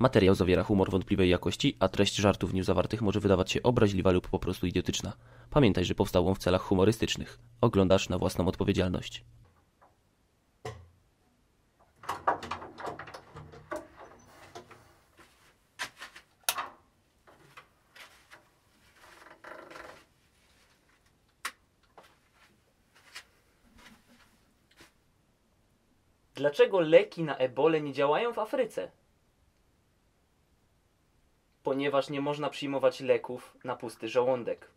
Materiał zawiera humor wątpliwej jakości, a treść żartów w nim zawartych może wydawać się obraźliwa lub po prostu idiotyczna. Pamiętaj, że powstał on w celach humorystycznych. Oglądasz na własną odpowiedzialność. Dlaczego leki na ebolę nie działają w Afryce? Ponieważ nie można przyjmować leków na pusty żołądek.